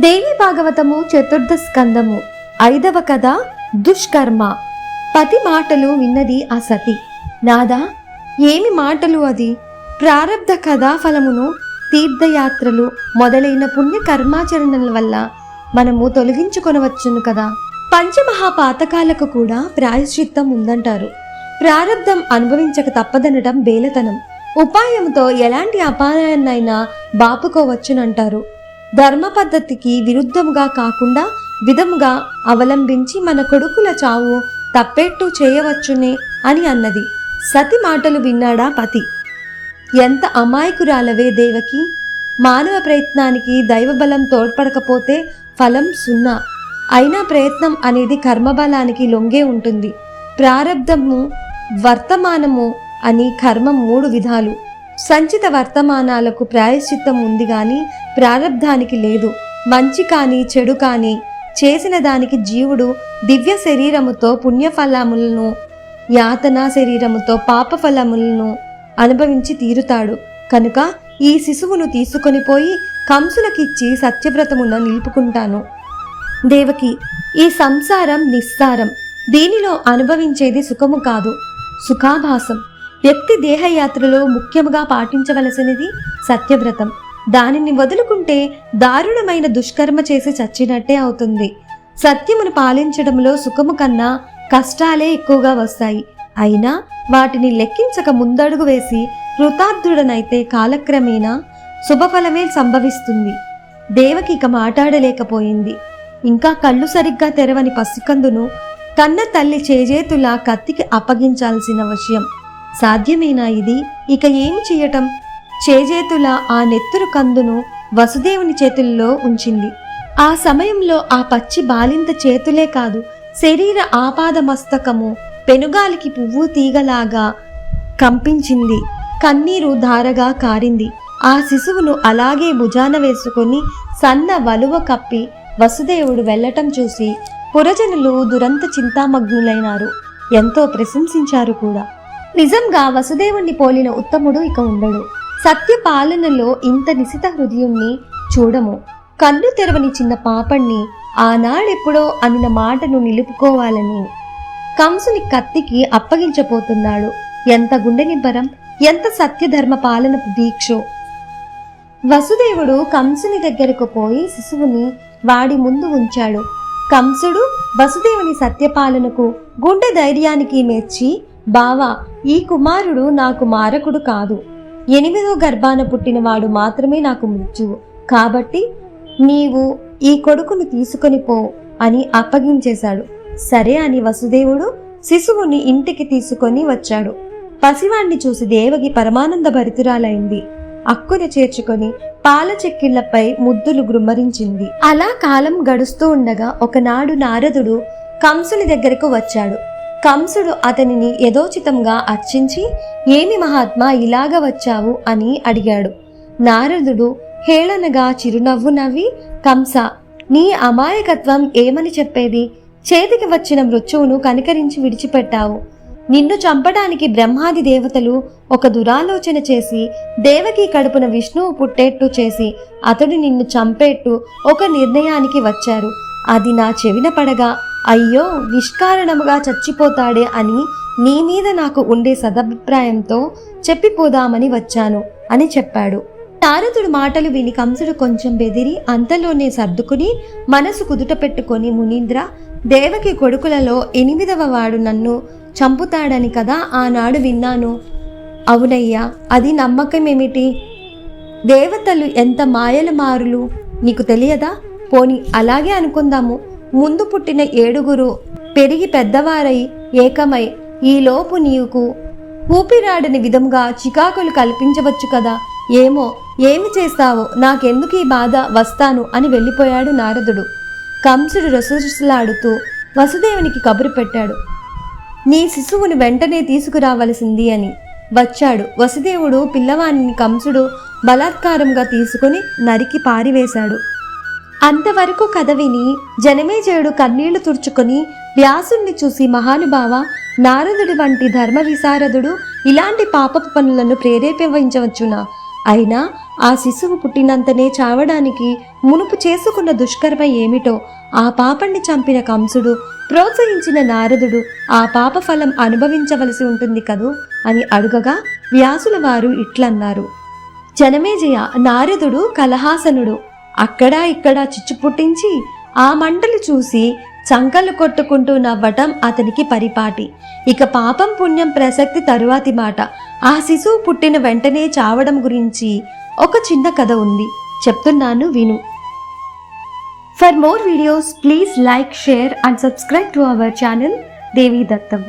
దేవి భాగవతము చతుర్థ స్కందము. ఐదవ కథ దుష్కర్మ. పతి మాటలు విన్నది ఆ సతి. నాదా ఏమి మాటలు అది? ప్రారబ్ధ కథాఫలమును తీర్థయాత్రలు మొదలైన పుణ్య కర్మాచరణల వల్ల మనము తొలగించుకొనవచ్చును కదా? పంచమహాపాతకాలకు కూడా ప్రాయశ్చిత్తం ఉందంటారు. ప్రారంధం అనుభవించక తప్పదనడం బేలతనం. ఉపాయంతో ఎలాంటి అపాయాన్నైనా బాపుకోవచ్చునంటారు. ధర్మ పద్ధతికి విరుద్ధముగా కాకుండా విధముగా అవలంబించి మన కొడుకుల చావు తప్పేట్టు చేయవచ్చునే అని అన్నది. సతి మాటలు విన్నాడా పతి. ఎంత అమాయకురాలవే దేవకి. మానవ ప్రయత్నానికి దైవబలం తోడ్పడకపోతే ఫలం సున్నా. అయినా ప్రయత్నం అనేది కర్మబలానికి లొంగే ఉంటుంది. ప్రారబ్ధము వర్తమానము అని కర్మ మూడు విధాలు. సంచిత వర్తమానాలకు ప్రాయశ్చిత్తం ఉంది గాని ప్రారబ్ధానికి లేదు. మంచి కానీ చెడు కానీ చేసిన దానికి జీవుడు దివ్య శరీరముతో పుణ్యఫలములను యాతనా శరీరముతో పాపఫలములను అనుభవించి తీరుతాడు. కనుక ఈ శిశువును తీసుకొని పోయి కంసులకిచ్చి సత్యవ్రతమున నిలుపుకుంటాను. దేవకి ఈ సంసారం నిస్సారం. దీనిలో అనుభవించేది సుఖము కాదు. సుఖాభాసం. వ్యక్తి దేహయాత్రలో ముఖ్యముగా పాటించవలసినది సత్యవ్రతం. దానిని వదులుకుంటే దారుణమైన దుష్కర్మ చేసి చచ్చినట్టే అవుతుంది. సత్యమును పాలించడంలో సుఖము కన్నా కష్టాలే ఎక్కువగా వస్తాయి. అయినా వాటిని లెక్కించక ముందడుగు వేసి కృతార్థుడనైతే కాలక్రమేణా శుభఫలమే సంభవిస్తుంది. దేవకి ఇక మాట్లాడలేకపోయింది ఇంకా కళ్ళు సరిగ్గా తెరవని పసికందును కన్న తల్లి చేజేతులా కత్తికి అప్పగించాల్సిన విషయం సాధ్యమేనా ఇది? ఇక ఏమి చేయటం? చేజేతుల ఆ నెత్తురు కందును వసుదేవుని చేతుల్లో ఉంచింది. ఆ సమయంలో ఆ పచ్చి బాలింత చేతులే కాదు శరీర ఆపాద మస్తకము పెనుగాలికి పువ్వు తీగలాగా కంపించింది. కన్నీరు ధారగా కారింది. ఆ శిశువును అలాగే భుజాన వేసుకొని సన్న వలువ కప్పి వసుదేవుడు వెళ్ళటం చూసి పురజనులు దురంత చింతామగ్నులైనారు. ఎంతో ప్రశంసించారు కూడా. నిజంగా వసుదేవుణ్ణి పోలిన ఉత్తముడు ఇక ఉండడు. సత్య పాలనలో ఇంత నిశిత హృదయుణ్ణి చూడము. కన్ను తెరవని చిన్న పాపణ్ణి ఆనాడెప్పుడో అనిన మాటను నిలుపుకోవాలని కంసుని కత్తికి అప్పగించబోతున్నాడు. ఎంత గుండె నిబ్బరం ఎంత సత్యధర్మ పాలన దీక్షో. వసుదేవుడు కంసుని దగ్గరకు పోయి శిశువుని వాడి ముందు ఉంచాడు. కంసుడు వసుదేవుని సత్యపాలనకు గుండె ధైర్యానికి మెచ్చి బావా ఈ కుమారుడు నాకు మారకుడు కాదు. ఎనిమిదో గర్భాన పుట్టినవాడు మాత్రమే నాకు మృత్యువు కాబట్టి నీవు ఈ కొడుకును తీసుకొని పో అని అప్పగించేశాడు. సరే అని వసుదేవుడు శిశువుని ఇంటికి తీసుకొని వచ్చాడు. పసివాణ్ణి చూసి దేవకి పరమానంద భరితురాలైంది. అక్కున చేర్చుకొని పాల చెక్కిళ్ళపై ముద్దులు గుమ్మరించింది. అలా కాలం గడుస్తూ ఉండగా ఒకనాడు నారదుడు కంసుని దగ్గరకు వచ్చాడు. కంసుడు అతనిని యథోచితంగా అర్చించి ఏమి మహాత్మా ఇలాగ వచ్చావు? అని అడిగాడు. నారదుడు హేళనగా చిరునవ్వు నవ్వి కంస నీ అమాయకత్వం ఏమని చెప్పేది? చేతికి వచ్చిన మృత్యువును కనికరించి విడిచిపెట్టావు. నిన్ను చంపడానికి బ్రహ్మాది దేవతలు ఒక దురాలోచన చేసి దేవకి కడుపున విష్ణువు పుట్టేట్టు చేసి అతడు నిన్ను చంపేట్టు ఒక నిర్ణయానికి వచ్చారు. అది నా చెవిన పడగా అయ్యో నిష్కారణముగా చచ్చిపోతాడే అని నీ మీద నాకు ఉండే సదభిప్రాయంతో చెప్పిపోదామని వచ్చాను అని చెప్పాడు. నారదుడు మాటలు విని కంసుడు కొంచెం బెదిరి అంతలోనే సర్దుకుని మనసు కుదుట పెట్టుకొని మునీంద్ర దేవకి కొడుకులలో ఎనిమిదవ వాడు నన్ను చంపుతాడని కదా ఆనాడు విన్నాను. అవునయ్యా అది నమ్మకమేమిటి? దేవతలు ఎంత మాయల మారులు నీకు తెలియదా? పోని అలాగే అనుకుందాము. ముందు పుట్టిన ఏడుగురు పెరిగి పెద్దవారై ఏకమై ఈలోపు నీకు ఊపిరాడని విధంగా చికాకులు కల్పించవచ్చు కదా. ఏమో ఏమి చేస్తావో నాకెందుకు ఈ బాధ? వస్తాను అని వెళ్ళిపోయాడు నారదుడు. కంసుడు రసరుసలాడుతూ వసుదేవునికి కబురు పెట్టాడు. నీ శిశువుని వెంటనే తీసుకురావలసింది అని. వచ్చాడు. వసుదేవుడు పిల్లవాణిని కంసుడు బలాత్కారంగా తీసుకుని నరికి పారివేశాడు. అంతవరకు కథ విని జనమేజయుడు కన్నీళ్ళు తుడుచుకొని వ్యాసుణ్ణి చూసి మహానుభావ నారదుడి వంటి ధర్మ విశారదుడు ఇలాంటి పాపపు పనులను ప్రేరేపించవచ్చునా అయినా ఆ శిశువు పుట్టినంతనే చావడానికి మునుపు చేసుకున్న దుష్కర్మ ఏమిటో ఆ పాపణ్ణి చంపిన కంసుడు ప్రోత్సహించిన నారదుడు ఆ పాప ఫలం అనుభవించవలసి ఉంటుంది కదూ? అని అడుగగా వ్యాసుల వారు ఇట్లన్నారు జనమేజయ నారదుడు కలహాసనుడు. అక్కడా ఇక్కడా చిచ్చు పుట్టించి ఆ మంటలు చూసి చంకలు కొట్టుకుంటూ నవ్వటం అతనికి పరిపాటి. ఇక పాపం పుణ్యం ప్రసక్తి తరువాతి మాట. ఆ శిశువు పుట్టిన వెంటనే చావడం గురించి ఒక చిన్న కథ ఉంది. చెప్తున్నాను విను. For more videos please like share and subscribe to our channel Devi Dattam